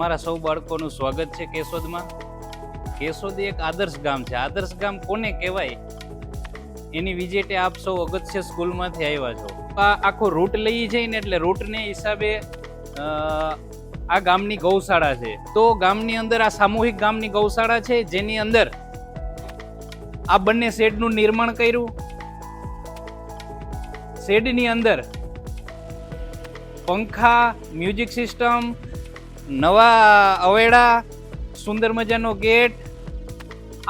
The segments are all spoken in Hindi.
તમારા સૌ બાળકોનું સ્વાગત છે કેશોદમાં. કેશોદ એક આદર્શ ગામ છે. આદર્શ ગામ કોને કહેવાય? એની વિજેટે આપ સૌ અગત્ય સ્કૂલમાંથી આવ્યા છો. આ આખો રૂટ લઈ જઈને એટલે રૂટને હિસાબે આ ગામની ગૌશાળા છે. તો ગામની અંદર, આ સામૂહિક ગામની ગૌશાળા છે, જેની અંદર આ બંને શેડનું નિર્માણ કર્યું. શેડની અંદર પંખા, મ્યુઝિક સિસ્ટમ નવા અવેડા, સુંદર મજાનો ગેટ,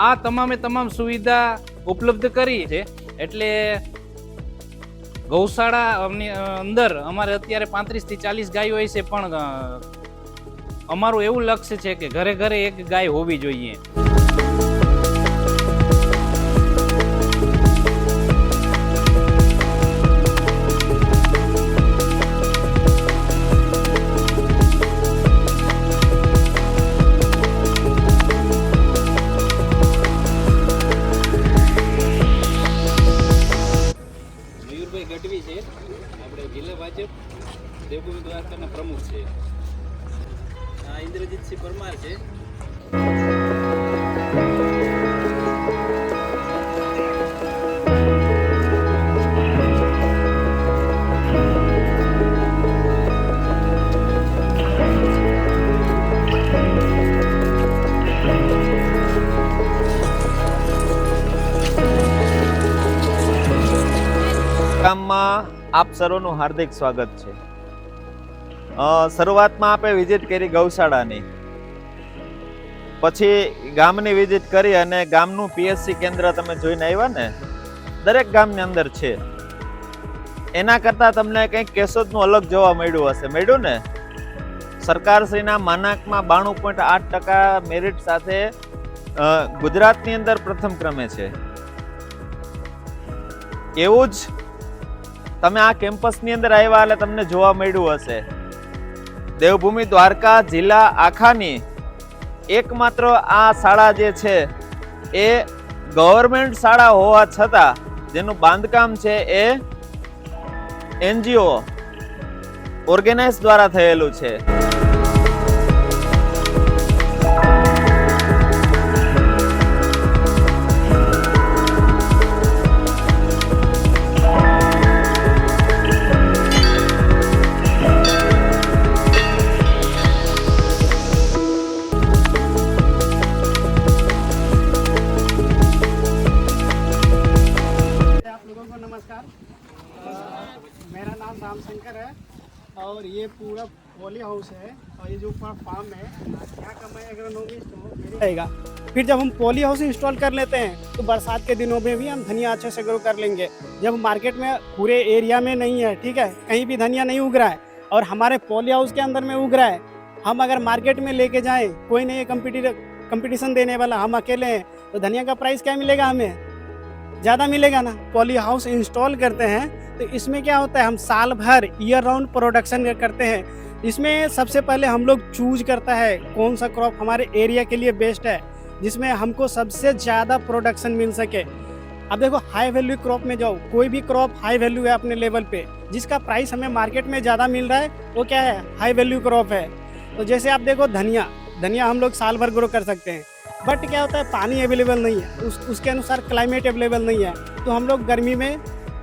આ તમામે તમામ સુવિધા ઉપલબ્ધ કરી છે. એટલે ગૌશાળા અંદર અમારે અત્યારે પાંત્રીસથી ચાલીસ ગાયો હોય છે પણ અમારું એવું લક્ષ્ય છે કે ઘરે ઘરે એક ગાય હોવી જોઈએ. આપણે જિલ્લા ભાજપ દેવભૂમિ દ્વારકાના પ્રમુખ છે. ઇન્દ્રજીતસિંહ પરમાર છે. આપ સર્વનું હાર્દિક સ્વાગત છે. શરૂઆતમાં આપણે વિઝિટ કરી ગૌશાળાની. પછી ગામની વિઝિટ કરી અને ગામનું પીએસસી કેન્દ્ર તમે જોઈને આવ્યા ને, દરેક ગામની અંદર છે. એના કરતાં તમને કંઈક કેશોદનું અલગ જોવા મળ્યું હશે. મળ્યું ને? સરકારશ્રીના માનાંકમાં બાણું પોઈન્ટ આઠ ટકા મેરિટ સાથે ગુજરાતની અંદર પ્રથમ ક્રમે છે. એવું જ તમે આ કેમ્પસની અંદર આવ્યા એટલે તમને જોવા મળ્યું હશે. દેવભૂમિ દ્વારકા જિલ્લા આખાની એકમાત્ર આ શાળા જે છે, એ ગવર્મેન્ટ શાળા હોવા છતાં જેનું બાંધકામ છે એ એનજીઓ ઓર્ગેનાઇઝ દ્વારા થયેલું છે. और ये पूरा पॉली हाउस है और ये जो फार्म है यहाँ का मैं हूँ रहेगा। फिर जब हम पॉली हाउस इंस्टॉल कर लेते हैं तो बरसात के दिनों में भी हम धनिया अच्छे से ग्रो कर लेंगे। जब मार्केट में पूरे एरिया में नहीं है, ठीक है, कहीं भी धनिया नहीं उग रहा है और हमारे पॉली हाउस के अंदर में उग रहा है, हम अगर मार्केट में लेके जाएँ, कोई नहीं कंपटीशन देने वाला, हम अकेले हैं तो धनिया का प्राइस क्या मिलेगा हमें? ज़्यादा मिलेगा ना? पॉली हाउस इंस्टॉल करते हैं तो इसमें क्या होता है, हम साल भर ईयर राउंड प्रोडक्शन करते हैं। इसमें सबसे पहले हम लोग चूज़ करता है कौन सा क्रॉप हमारे एरिया के लिए बेस्ट है, जिसमें हमको सबसे ज़्यादा प्रोडक्शन मिल सके। अब देखो हाई वैल्यू क्रॉप में जाओ, कोई भी क्रॉप हाई वैल्यू है अपने लेवल पे, जिसका प्राइस हमें मार्केट में ज़्यादा मिल रहा है, वो क्या है? हाई वैल्यू क्रॉप है। तो जैसे आप देखो, धनिया धनिया हम लोग साल भर ग्रो कर सकते हैं। बट क्या होता है, पानी अवेलेबल नहीं है। उस, उसके अनुसार क्लाइमेट अवेलेबल नहीं है। तो हम लोग गर्मी में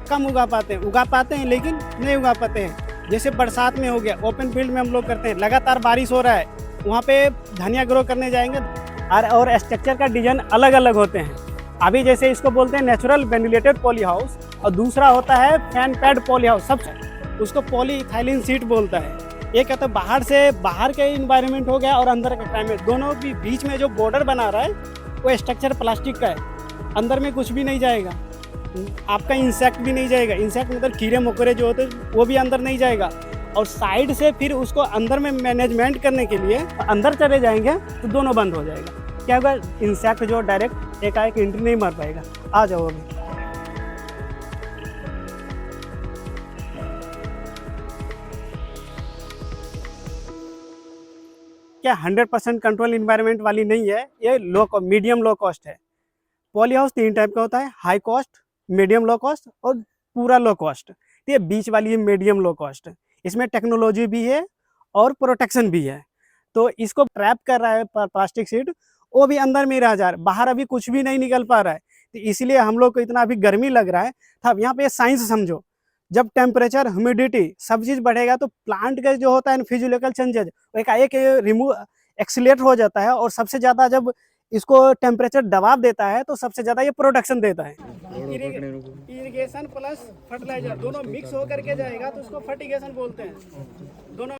कम उगा पाते हैं। उगा पाते हैं, लेकिन नहीं उगा पाते हैं। जैसे बरसात में हो गया ओपन फ़ील्ड में हम लोग करते हैं। लगातार बारिश हो रहा है, वहाँ पे धनिया ग्रो करने जाएँगे और और स्ट्रक्चर का डिज़ाइन अलग अलग होते हैं। अभी जैसे इसको बोलते हैं नेचुरल वेंटिलेटेड पॉली हाउस और दूसरा होता है फ़ैन पैड पॉली हाउस सब उसको पॉली इथाइलिन सीट बोलता है। ये क्या तो बाहर से बाहर का इन्वायरमेंट हो गया और अंदर का क्लाइमेट दोनों भी बीच में जो बॉर्डर बना रहा है, वो स्ट्रक्चर प्लास्टिक का है। अंदर में कुछ भी नहीं जाएगा। आपका इंसेक्ट भी नहीं जाएगा। इंसेक्ट मतलब कीड़े मकोड़े जो होते वो भी अंदर नहीं जाएगा। और साइड से फिर उसको अंदर में मैनेजमेंट करने के लिए अंदर चले जाएँगे तो दोनों बंद हो जाएगा। क्या होगा? इंसेक्ट जो डायरेक्ट एकाएक एंट्री नहीं मार पाएगा। आ जाओ अभी। क्या हंड्रेड परसेंट कंट्रोल इन्वायरमेंट वाली नहीं है, ये लो मीडियम लो कॉस्ट है। पॉली हाउस तीन टाइप का होता है high cost medium low cost और पूरा लो कॉस्ट ये बीच वाली है मीडियम लो कॉस्ट इसमें टेक्नोलॉजी भी है और प्रोटेक्शन भी है। तो इसको ट्रैप कर रहा है प्लास्टिक सीट वो भी अंदर में रह जा रहा है, बाहर अभी कुछ भी नहीं निकल पा रहा है। तो इसलिए हम लोग को इतना अभी गर्मी लग रहा है। तब यहाँ पे साइंस समझो। जब टेम्परेचर ह्यूमिडिटी सब चीज़ बढ़ेगा तो प्लांट का जो होता है फिजियोलॉजिकल चेंजेज वो एकाएक रिमूव एक्सीट हो जाता है और सबसे ज़्यादा जब इसको टेम्परेचर दबाव देता है तो सबसे ज़्यादा ये प्रोडक्शन देता है। इरिगेशन प्लस फर्टिलाइज़र दोनों मिक्स होकर के जाएगा तो उसको फर्टिगेशन बोलते हैं। दोनों